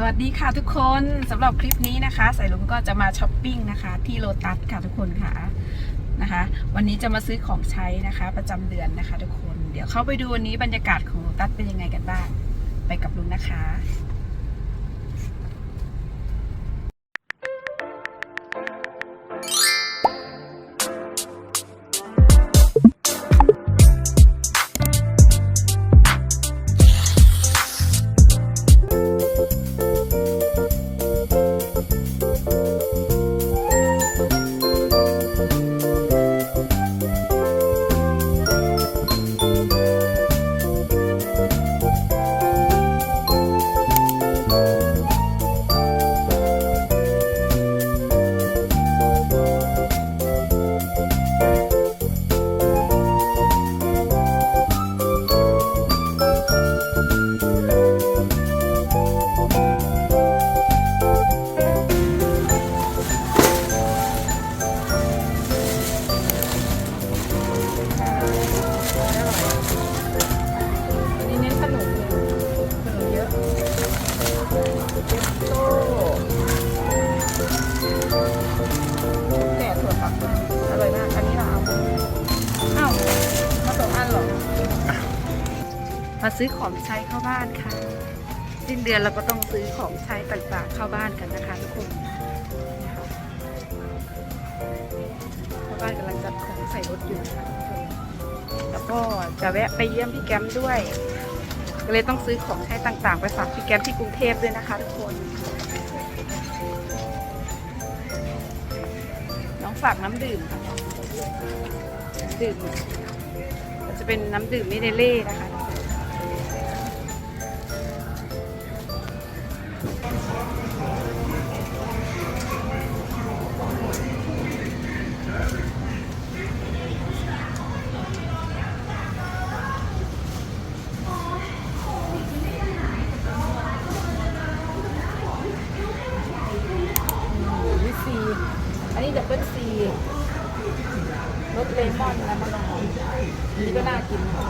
สวัสดีค่ะทุกคนสำหรับคลิปนี้นะคะ สายลุงก็จะมาช้อปปิ้งนะคะ ที่โลตัสค่ะทุกคนค่ะนะคะ วันนี้จะมาซื้อของใช้นะคะ ประจำเดือนนะคะ ทุกคนเดี๋ยวเข้าไปดูวันนี้บรรยากาศของโลตัสเป็นยังไงกันบ้าง ไปกับลุงนะคะ ซื้อของใช้เข้าบ้านค่ะสิ้นเดือนเราก็ต้องซื้อของใช้ต่างๆเข้าบ้านกันนะคะ ทุกคนนะคะเข้าบ้านกำลังจัดของใส่รถอยู่นะคะแล้วก็จะแวะไปเยี่ยมพี่แก้มด้วย ก็เลยต้องซื้อของใช้ต่างๆ ไปฝากพี่แก้มที่กรุงเทพด้วยนะคะ ทุกคน น้องฝากน้ำดื่มค่ะดื่มจะเป็นน้ำดื่มมิเนเล่นะคะ นี่ก็น่ากินค่ะ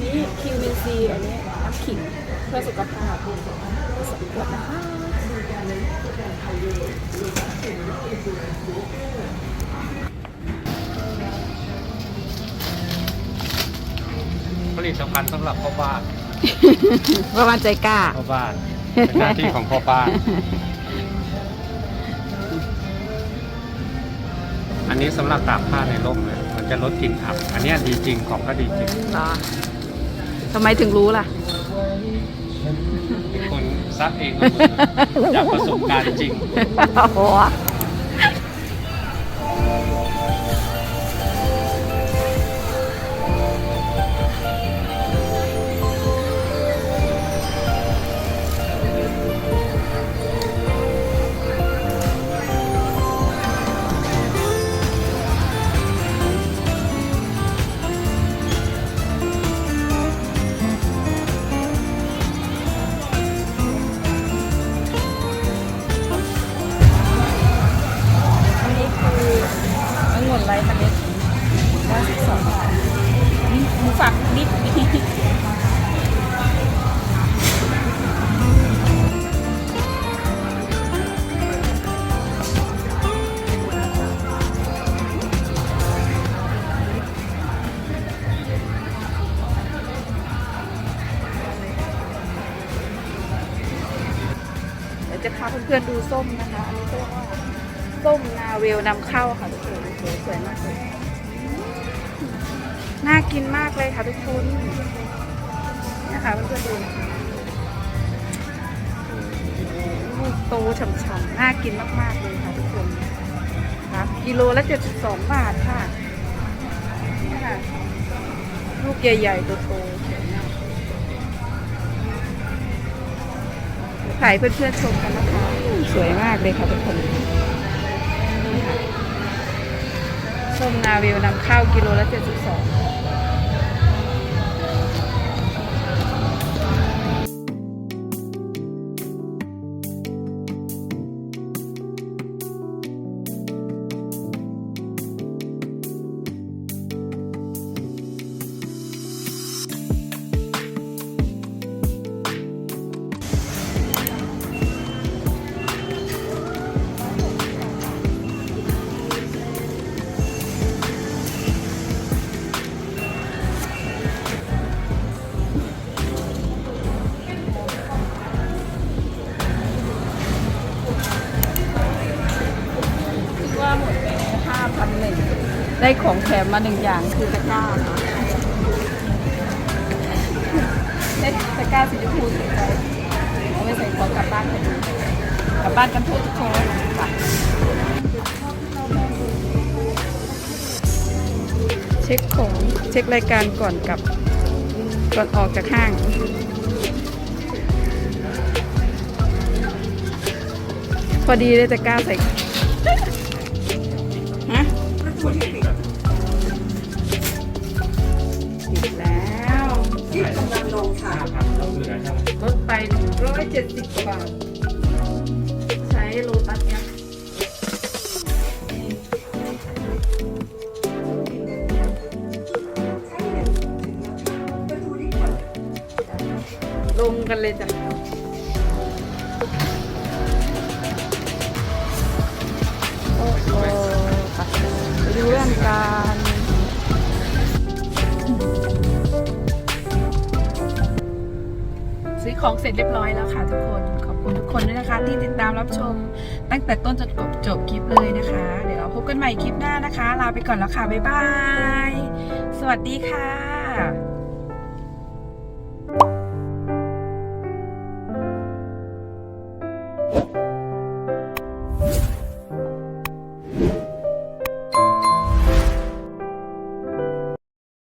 นี่คิวมินซีอันนี้น้ำขิงเพื่อสุขภาพสมควรนะคะผลิตภัณฑ์สำหรับพ่อบ้านประมาณใจกล้า พ่อบ้าน เป็นหน้าที่ของพ่อบ้าน อันนี้สำหรับตากผ้าในร่มเลยมันจะลดกลิ่นอับ อันเนี้ยดีจริงของก็ดีจริงเหรอทำไมถึงรู้ล่ะคนซักเองก็เหมือนจากประสบการณ์จริง โอ้โห ฝักนิดจะพาเพื่อนๆดูส้มนะคะ อันนี้เรียกว่าส้มนาเวลนำเข้าค่ะทุกคนสวยมากเลย น่ากินมากเลยค่ะทุกคนนะคะเพื่อนๆดูนะคะลูกโตฉ่ำๆน่ากินมากๆเลยค่ะทุกคนนะคะกิโลละ72บาทค่ะนี่ค่ะ ลูกใหญ่ๆตๆสวยมากเดี๋ยวถ่ายเพื่อนๆชมกันนะคะ สวยมากเลยค่ะทุกคน ชมนาวิวนำเข้ากิโลละ 72 ได้ของแถมมาหนึ่งอย่างคือตะกร้าได้ตะกร้าสีชมพูสวยใจเอาไปใส่ของกลับบ้านกันดูกลับบ้านกันทุกคนค่ะเช็คของเช็ครายการก่อนกลับก่อนออกจากห้างพอดีเลยตะกร้าใส่ 70 บาท ใช้โลตัสเนี่ยลงกันเลยจ้ะ ของเสร็จเรียบร้อยแล้วค่ะทุกคน ขอบคุณทุกคนด้วยนะคะ ที่ติดตามรับชม ตั้งแต่ต้นจนจบจบคลิปเลยนะคะ เดี๋ยวพบกันใหม่คลิปหน้านะคะ ลาไปก่อนแล้วค่ะ บ๊ายบาย สวัสดีค่ะ